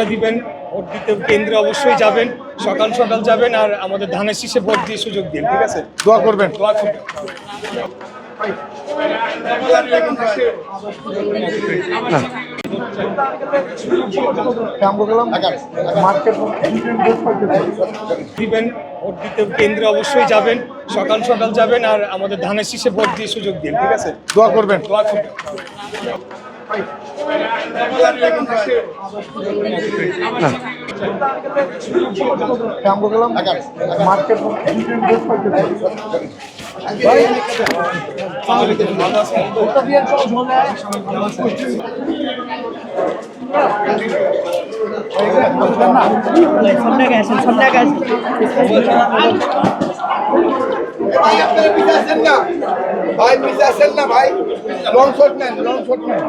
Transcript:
ভোটটা দিবেন ভোট দিতে কেন্দ্রে অবশ্যই যাবেন সকাল সকাল যাবেন আর আমাদের ধানের শীষে ভোট দিয়ে সুযোগ দিন ঠিক আছে দোয়া করবেন দোয়া করবেন। দিবেন ভোট দিতে কেন্দ্রে অবশ্যই যাবেন সকাল সকাল যাবেন আর আমাদের ধানের শীষে ভোট দিয়ে সুযোগ দিন ঠিক আছে? দোয়া করবেন। দোয়া করবেন। ভাই আপনারা পিছে আসেন না ভাই পিছে আসেন না ভাই লং শট নেন লং শট নেন